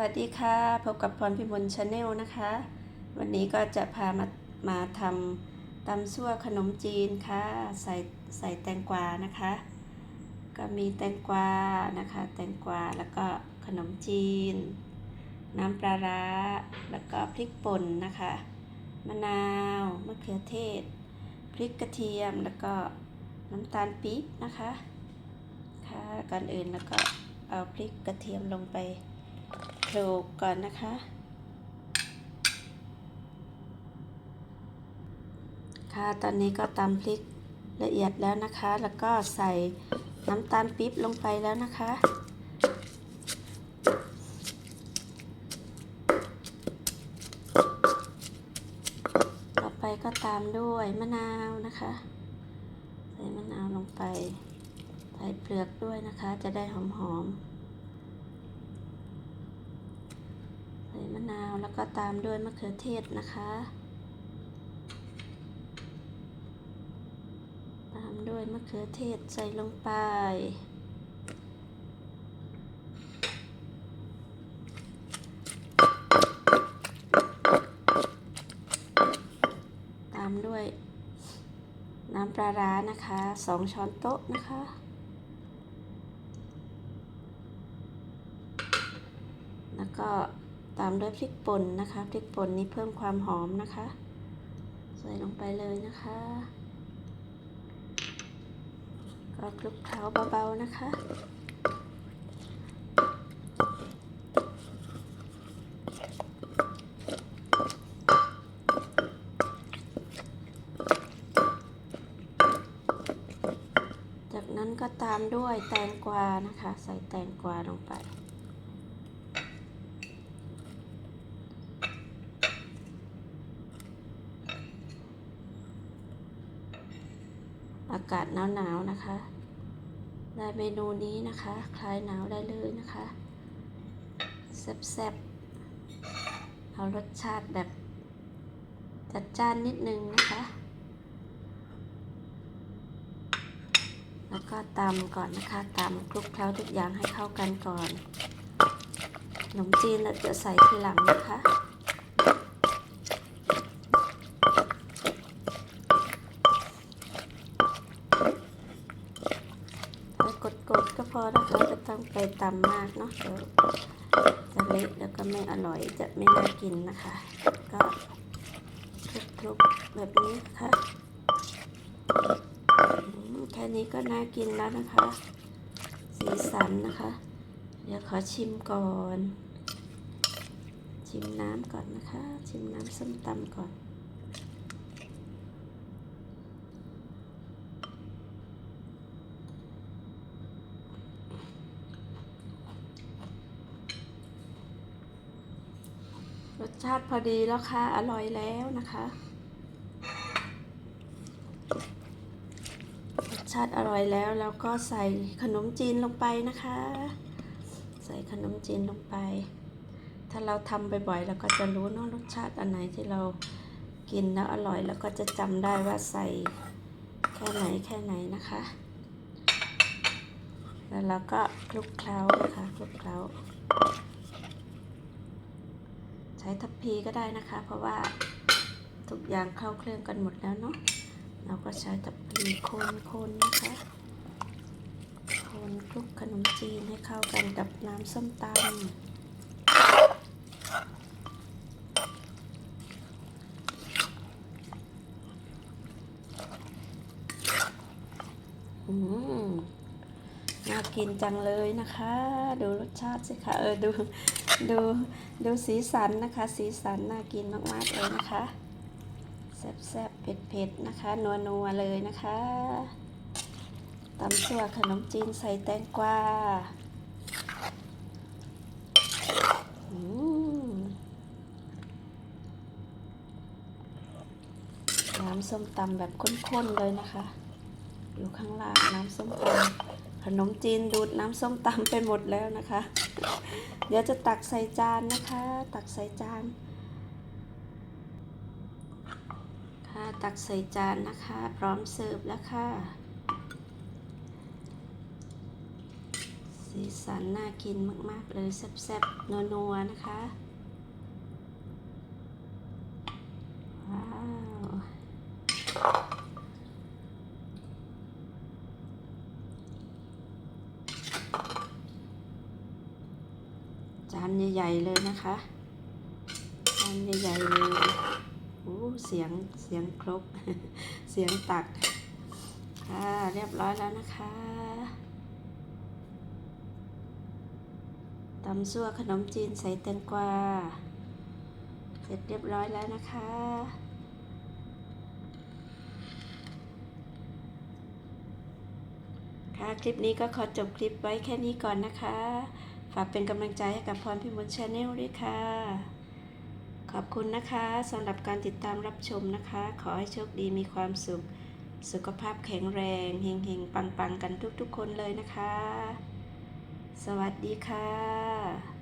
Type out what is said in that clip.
วัสดีค่ะ พบกับพรพิมลชาแนลนะคะ วันนี้ก็จะพามามาทำตำซั่วขนมจีนค่ะ ใส่ใส่แตงกวานะคะ ก็มีแตงกวานะคะ แตงกวาแล้วก็ขนมจีน น้ำปลาร้าแล้วก็พริกป่นนะคะ มะนาวมะเขือเทศ พริกกระเทียมแล้วก็น้ำตาลปี๊บนะคะค่ะก่อนอื่นแล้วก็เอาพริกกระเทียมลงไป ลกก่อนนะคะ ค่ะตอนนี้ก็ตำพริกละเอียดแล้วนะคะ แล้วก็ใส่น้ำตาลปี๊บลงไปแล้วนะคะ ต่อไปก็ตามด้วยมะนาวนะคะ ใส่มะนาวลงไป ใส่เปลือกด้วยนะคะ จะได้หอมๆ ใส่ มะนาวแล้วก็ตามด้วยมะเขือเทศนะคะ ตามด้วยมะเขือเทศใส่ลงไป ตามด้วย น้ำปลาร้านะคะสองช้อนโต๊ะนะคะแล้วก็ ตามด้วยพริกป่นนะคะ พริกป่นนี้เพิ่มความหอมนะคะ ใส่ลงไปเลยนะคะ ก็คลุกเคล้าเบาๆนะคะ จากนั้นก็ตามด้วยแตงกวานะคะ ใส่แตงกวาลงไป อากาศหนาวๆนะคะ ได้เมนูนี้นะคะ คลายหนาวได้เลยนะคะแซ่บๆเอารสชาติแบบ จัดจ้านนิดนึงนะคะ แล้วก็ตำก่อนนะคะตำคลุกเคล้าทุกอย่างให้เข้ากันก่อนขนมจีนเราจะใส่ทีหลังนะคะ ไป กดๆก็พอนะคะจะต้องไปตำมากเนาะเดี๋ยวจะเละแล้วก็ไม่อร่อยจะไม่น่ากินนะคะ ก็คลุกๆแบบนี้ค่ะแค่นี้ก็น่ากินแล้วนะคะ สีสันนะคะ เดี๋ยวขอชิมก่อน ชิมน้ำก่อนนะคะ ชิมน้ำส้มตำก่อน รสชาติพอดีแล้วค่ะ อร่อยแล้วนะคะ รสชาติอร่อยแล้วแล้วก็ใส่ขนมจีนลงไปนะคะ ใส่ขนมจีนลงไป ถ้าเราทำบ่อยๆเราก็จะรู้เนอะรสชาติอันไหนที่เรากินแล้วอร่อยแล้วก็จะจำได้ว่าใส่แค่ไหนแค่ไหนนะคะ แล้วเราก็คลุกเคล้านะคะคลุกเคล้า ช้ทัพพีก็ได้นะคะ เพราะว่าทุกอย่างเข้าเครื่องกันหมดแล้วเนาะเราก็ใช้ทัพพีคนๆนะคะคนคลุกขนมจีนให้เข้ากันกับน้ำส้มตำอืมน่ากินจังเลยนะคะ ดูรสชาติสิคะเออดู ดูดูสีสันนะคะ สีสันน่ากินมากๆเลยนะคะแซ่บๆเผ็ดๆนะคะ นัวๆเลยนะคะตำซั่วขนมจีนใส่แตงกวาอืมน้ำส้มตำแบบข้นๆเลยนะคะ อยู่ข้างล่างน้ำส้มตำ ขนมจีนดูดน้ำส้มตำไปหมดแล้วนะคะ เดี๋ยวจะตักใส่จานนะคะ ตักใส่จาน ค่ะตักใส่จานนะคะ พร้อมเสิร์ฟแล้วค่ะ สีสันน่ากินมาก ๆ เลยแซ่บๆนัวๆนะคะ ว้าว จานใหญ่ๆเลยนะคะจานใหญ่ๆเลยโอ้เสียงเสียงครบ เสียงตัก ค่ะ เรียบร้อยแล้วนะคะตำซั่วขนมจีนใส่แตงกวา เสร็จเรียบร้อยแล้วนะคะค่ะคลิปนี้ก็ขอจบคลิปไว้แค่นี้ก่อนนะคะ ฝากเป็นกำลังใจให้กับพรพิมลชาแนลด้วยค่ะ ขอบคุณนะคะสำหรับการติดตามรับชมนะคะ ขอให้โชคดีมีความสุข สุขภาพแข็งแรงเฮงๆ ปังๆ กันทุกๆ คนเลยนะคะ สวัสดีค่ะ